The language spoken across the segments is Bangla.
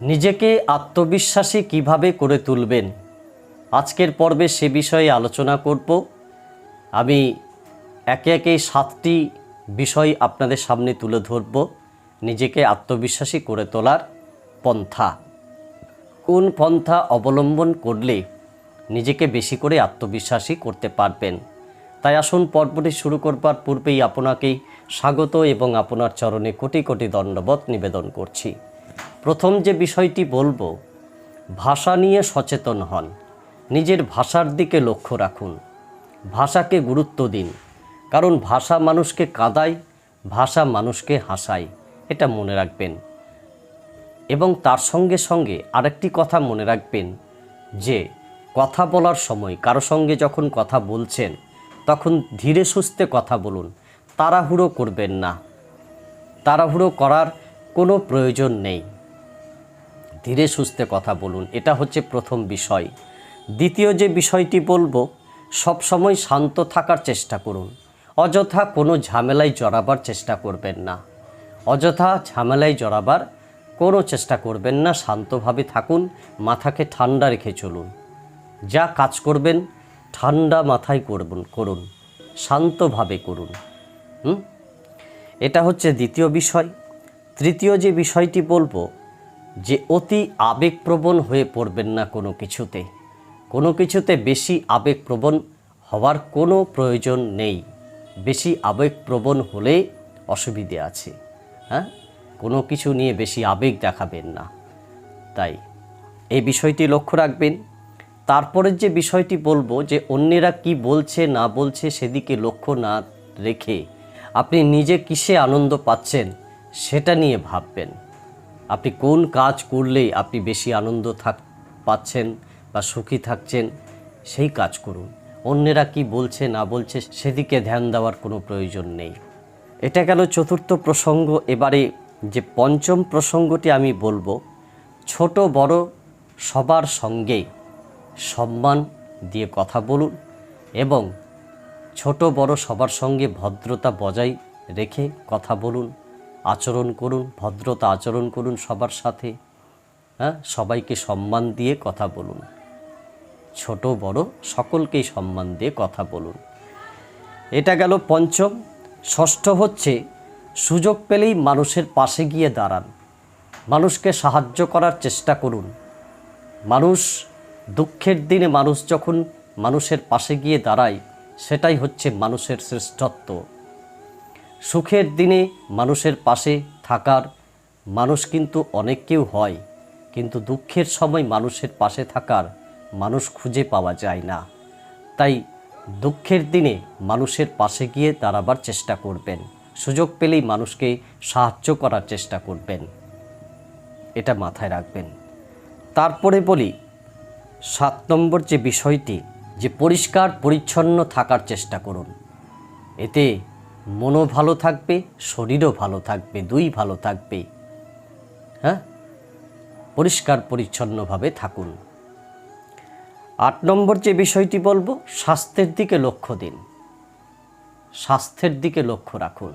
নিজেকে আত্মবিশ্বাসী কীভাবে করে তুলবেন? আজকের পর্বে সে বিষয়ে আলোচনা করব। আমি একে একে সাতটি বিষয় আপনাদের সামনে তুলে ধরব, নিজেকে আত্মবিশ্বাসী করে তোলার পন্থা। কোন পন্থা অবলম্বন করলে নিজেকে বেশি করে আত্মবিশ্বাসী করতে পারবেন? তাই আসুন পর্বটি শুরু করবার পূর্বেই আপনাকেই স্বাগত এবং আপনার চরণে কোটি কোটি দণ্ডবত নিবেদন করছি। প্রথম যে বিষয়টি বলব, ভাষা নিয়ে সচেতন হন। নিজের ভাষার দিকে লক্ষ্য রাখুন। ভাষাকে গুরুত্ব দিন। কারণ ভাষা মানুষকে কাঁদায়, ভাষা মানুষকে হাসায়। এটা মনে রাখবেন। এবং তার সঙ্গে সঙ্গে আরেকটি কথা মনে রাখবেন যে, কথা বলার সময় কারও সঙ্গে যখন কথা বলছেন, তখন ধীরে সুস্থে কথা বলুন। তাড়াহুড়ো করবেন না। তাড়াহুড়ো করার কোনো প্রয়োজন নেই। ধীরে সুস্থে কথা বলুন, এটা হচ্ছে প্রথম বিষয়। দ্বিতীয় যে বিষয়টি বলব, সবসময় শান্ত থাকার চেষ্টা করুন। অযথা কোনো ঝামেলায় জড়াবার চেষ্টা করবেন না। অযথা ঝামেলায় জড়াবার কোনো চেষ্টা করবেন না, শান্তভাবে থাকুন, মাথাকে ঠান্ডা রেখে চলুন। যা কাজ করবেন, ঠান্ডা মাথায় করবেন, করুন, শান্তভাবে করুন। এটা হচ্ছে দ্বিতীয় বিষয়। তৃতীয় যে বিষয়টি বলব যে অতি আবেগপ্রবণ হয়ে পড়বেন না কোনো কিছুতে। কোনো কিছুতে বেশি আবেগপ্রবণ হওয়ার কোনো প্রয়োজন নেই। বেশি আবেগপ্রবণ হলে অসুবিধে আছে হ্যাঁ? কোনো কিছু নিয়ে বেশি আবেগ দেখাবেন না। তাই এই বিষয়টি লক্ষ্য রাখবেন। তারপরের যে বিষয়টি বলব যে অন্যেরা কি বলছে, না বলছে সেদিকে লক্ষ্য না রেখে আপনি নিজে কিসে আনন্দ পাচ্ছেন সেটা নিয়ে ভাববেন। আপনি কোন কাজ করলে আপনি বেশি আনন্দ থাক পাচ্ছেন বা সুখী থাকছেন, সেই কাজ করুন। অন্যেরা কি বলছে, না বলছে, সেদিকে ধ্যান দেওয়ার কোনো প্রয়োজন নেই। এটা গেল চতুর্থ প্রসঙ্গ। এবারে যে পঞ্চম প্রসঙ্গটি আমি বলব, ছোট বড় সবার সঙ্গে সম্মান দিয়ে কথা বলুন এবং ছোট বড় সবার সঙ্গে ভদ্রতা বজায় রেখে কথা বলুন। আচরণ করুন, ভদ্রতা আচরণ করুন সবার সাথে। হ্যাঁ সবাইকে সম্মান দিয়ে কথা বলুন। ছোট, বড়, সকলকেই সম্মান দিয়ে কথা বলুন। এটা গেল পঞ্চম। ষষ্ঠ হচ্ছে, সুযোগ পেলেই মানুষের পাশে গিয়ে দাঁড়ান। মানুষকে সাহায্য করার চেষ্টা করুন। মানুষ, দুঃখের দিনে মানুষ যখন মানুষের পাশে গিয়ে দাঁড়ায়, সেটাই হচ্ছে মানুষের শ্রেষ্ঠত্ব। সুখের দিনে মানুষের পাশে থাকার, মানুষ কিন্তু অনেক কেউ হয়, কিন্তু দুঃখের সময় মানুষের পাশে থাকার মানুষ খুঁজে পাওয়া যায় না। তাই দুঃখের দিনে মানুষের পাশে গিয়ে দাঁড়াবার চেষ্টা করবেন। সুযোগ পেলেই মানুষকে সাহায্য করার চেষ্টা করবেন। এটা মাথায় রাখবেন। তারপরে বলি, সাত নম্বর যে বিষয়টি, যে পরিষ্কার, পরিচ্ছন্ন থাকার চেষ্টা করুন। এতে মনও ভালো থাকবে, শরীরও ভালো থাকবে, দুই ভালো থাকবে। হ্যাঁ? পরিষ্কার, পরিচ্ছন্নভাবে থাকুন। আট নম্বর যে বিষয়টি বলব, স্বাস্থ্যের দিকে লক্ষ্য দিন। স্বাস্থ্যের দিকে লক্ষ্য রাখুন।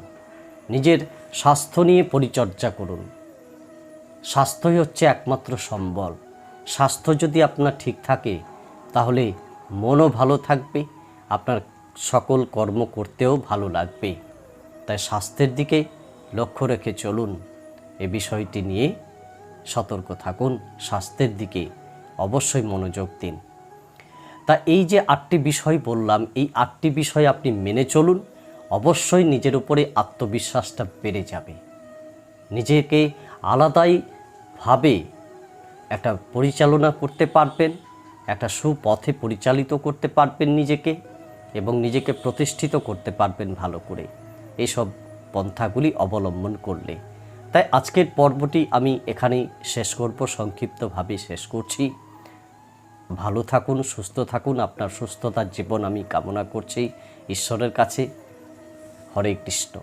নিজের স্বাস্থ্য নিয়ে পরিচর্যা করুন। স্বাস্থ্যই হচ্ছে একমাত্র সম্বল। স্বাস্থ্য যদি আপনার ঠিক থাকে, তাহলে মনও ভালো থাকবে, আপনার সকল কর্ম করতেও ভালো লাগবে। তাই স্বাস্থ্যের দিকে লক্ষ্য রেখে চলুন। এ বিষয়টি নিয়ে সতর্ক থাকুন, স্বাস্থ্যের দিকে অবশ্যই মনোযোগ দিন। তা এই যে আটটি বিষয় বললাম, এই আটটি বিষয় আপনি মেনে চলুন, অবশ্যই নিজের উপরে আত্মবিশ্বাসটা বেড়ে যাবে। নিজেকে আলাদাইভাবে একটা পরিচালনা করতে পারবেন, একটা সুপথে পরিচালিত করতে পারবেন নিজেকে। এবং নিজেকে প্রতিষ্ঠিত করতে পারবেন ভালো করে। এসব পন্থাগুলি অবলম্বন করলে। তাই আজকের পর্বটি আমি এখানেই শেষ করব, সংক্ষিপ্তভাবে শেষ করছি। ভালো থাকুন, সুস্থ থাকুন, আপনার সুস্থতার জীবন আমি কামনা করছি। ঈশ্বরের কাছে হরে কৃষ্ণ।